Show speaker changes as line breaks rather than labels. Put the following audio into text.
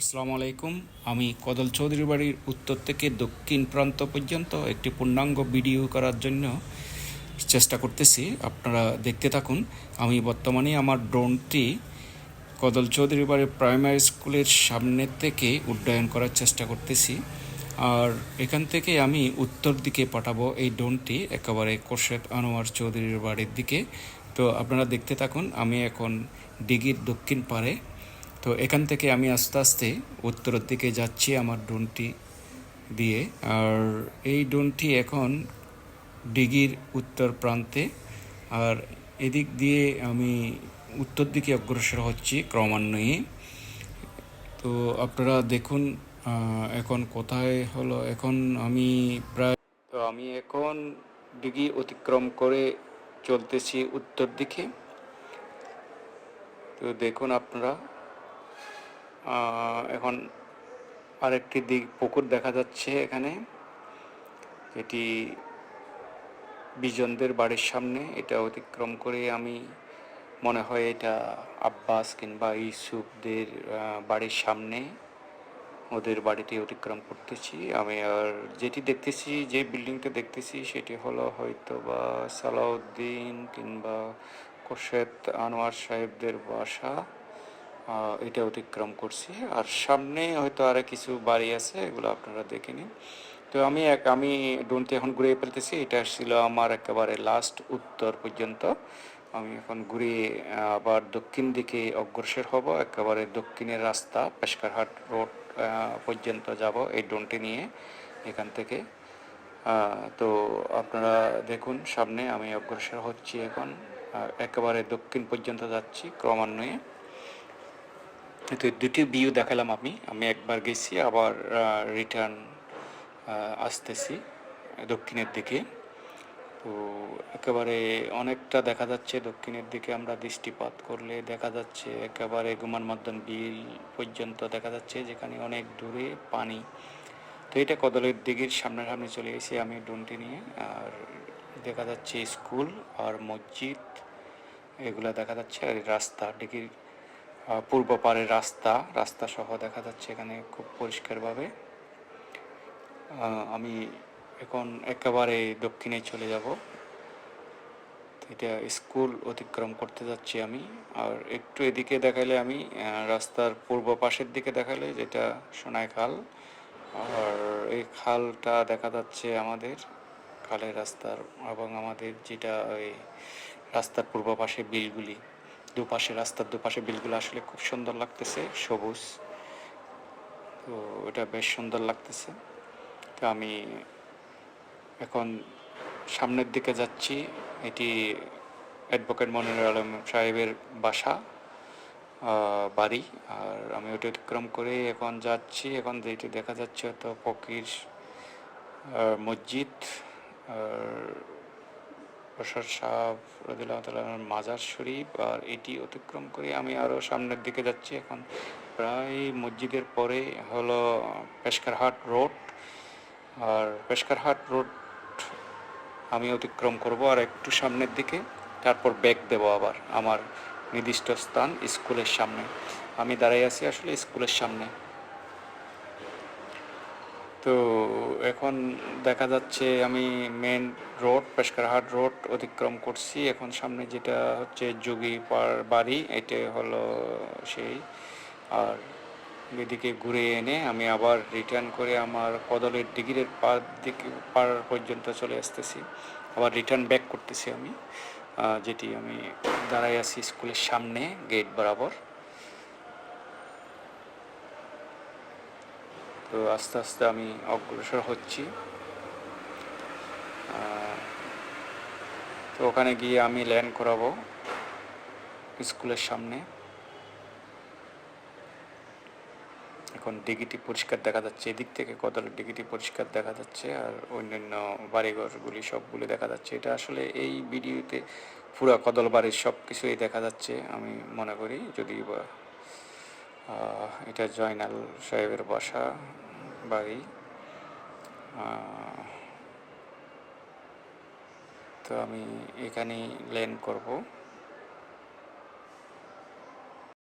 আসসালামু আলাইকুম। আমি কদল চৌধুরী বাড়ির উত্তর থেকে দক্ষিণ প্রান্ত পর্যন্ত একটি পূর্ণাঙ্গ ভিডিও করার জন্য চেষ্টা করতেছি। আপনারা দেখতে থাকুন। আমি বর্তমানে আমার ড্রোনটি কদল চৌধুরী বাড়ির প্রাইমারি স্কুলের সামনে থেকে উড্ডয়ন করার চেষ্টা করতেছি। আর এখান থেকে আমি উত্তর দিকে পাঠাবো এই ড্রোনটি, একেবারে কোশেদ আনোয়ার চৌধুরীর বাড়ির দিকে। তো আপনারা দেখতে থাকুন, আমি এখন ডিগির দক্ষিণ পাড়ে তো এখান থেকে আমি আস্তে আস্তে উত্তরের দিকে যাচ্ছি আমার ড্রোনটি দিয়ে। আর এই ড্রোনটি এখন ডিগির উত্তর প্রান্তে। আর এদিক দিয়ে আমি উত্তর দিকে অগ্রসর হচ্ছি ক্রমান্বয়ে। তো আপনারা দেখুন এখন কোথায় হলো? এখন আমি প্রায় তো আমি এখন ডিগি অতিক্রম করে চলতেছি উত্তর দিকে। তো দেখুন আপনারা এখন আরেকটি দিক পুকুর দেখা যাচ্ছে এখানে। এটি বিজনদের বাড়ির সামনে। এটা অতিক্রম করে আমি মনে হয় এটা আব্বাস কিংবা ইউসুফদের বাড়ির সামনে ওদের বাড়িতে অতিক্রম করতেছি। আমি আর যেটি দেখতেছি, যে বিল্ডিংটা দেখতেছি, সেটি হলো হয়তো বা সালাউদ্দিন কিংবা কোশেদ আনোয়ার সাহেবদের বাসা। এটা অতিক্রম করছি। আর সামনে হয়তো আরও কিছু বাড়ি আছে, এগুলো আপনারা দেখে নিন। তো আমি এক, আমি ডোনটি এখন ঘুরে ফেলতেছি। এটা ছিল আমার একেবারে লাস্ট উত্তর পর্যন্ত। আমি এখন ঘুরে আবার দক্ষিণ দিকে অগ্রসর হব। একেবারে দক্ষিণের রাস্তা, পেশকারহাট রোড পর্যন্ত যাব এই ডোনটি নিয়ে এখান থেকে। তো আপনারা দেখুন, সামনে আমি অগ্রসর হচ্ছি এখন। একেবারে দক্ষিণ পর্যন্ত যাচ্ছি ক্রমান্বয়ে। তো দুটি ভিউ দেখালাম আমি। আমি একবার গেছি আবার রিটার্ন আসতেছি দক্ষিণের দিকে। তো একেবারে অনেকটা দেখা যাচ্ছে দক্ষিণের দিকে আমরা দৃষ্টিপাত করলে দেখা যাচ্ছে একেবারে গুমান মদ্দন বিল পর্যন্ত দেখা যাচ্ছে যেখানে অনেক দূরে পানি। তো এটা কদলের দিঘির সামনাসামনি চলে এসেছি আমি ডোনটি নিয়ে। আর দেখা যাচ্ছে স্কুল আর মসজিদ এগুলো দেখা যাচ্ছে। আর রাস্তা আহ, পূর্ব পাড়ের রাস্তা রাস্তা সহ দেখা যাচ্ছে এখানে খুব পরিষ্কারভাবে। আমি এখন একেবারে দক্ষিণে চলে যাব। এটা স্কুল অতিক্রম করতে যাচ্ছি আমি। আর একটু এদিকে দেখালে আমি রাস্তার পূর্ব পাশের দিকে দেখালে যেটা সোনায় খাল। আর এই খালটা দেখা যাচ্ছে আমাদের খালের রাস্তার এবং আমাদের যেটা ওই রাস্তার পূর্ব পাশে বিলগুলি। দুপাশে, রাস্তার দুপাশে বিলগুলো আসলে খুব সুন্দর লাগতেছে, সবুজ। তো এটা বেশ সুন্দর লাগতেছে। তো আমি এখন সামনের দিকে যাচ্ছি। এটি অ্যাডভোকেট মনিরুল আলম সাহেবের বাসা বাড়ি। আর আমি ওটা অতিক্রম করে এখন যাচ্ছি। এখন যেটি দেখা যাচ্ছে তো ফকির মসজিদ। আর বসার শাহ রদিল্লাহ তালার মাজার শরীফ, আর এটি অতিক্রম করে আমি আরও সামনের দিকে যাচ্ছি। এখন প্রায় মসজিদের পরে হলো পেশকারহাট রোড, আর পেশকারহাট রোড আমি অতিক্রম করব আর একটু সামনের দিকে, তারপর ব্যাগ দেব আবার আমার নির্দিষ্ট স্থান স্কুলের সামনে। আমি দাঁড়াই আছি আসলে স্কুলের সামনে। তো এখন দেখা যাচ্ছে আমি মেন রোড পেশকারহাট রোড অতিক্রম করছি। এখন সামনে যেটা হচ্ছে যোগী পাড় বাড়ি, এটা হলো সেই। আর এদিকে ঘুরে এনে আমি আবার রিটার্ন করে আমার কদলের ডিগ্রির পার দিকে, পার পর্যন্ত চলে আসতেছি। আবার রিটার্ন ব্যাক করতেছি আমি যেটি আমি দাঁড়াই আছি স্কুলের সামনে গেট বরাবর। তো আস্তে আস্তে আমি অগ্রসর হচ্ছি। তো ওখানে গিয়ে আমি ল্যান্ড করাবো স্কুলের সামনে। এখন ডিগিটি পরিষ্কার দেখা যাচ্ছে, এদিক থেকে কদলের ডিগিটি পরিষ্কার দেখা যাচ্ছে আর অন্যান্য বাড়িঘরগুলি সবগুলি দেখা যাচ্ছে। এটা আসলে এই ভিডিওতে পুরা কদল বাড়ির সব কিছুই দেখা যাচ্ছে আমি মনে করি যদি এটা জয়নাল সাহেবের বাসা বাড়ি। তো আমি এখানেই ল্যান্ড করব।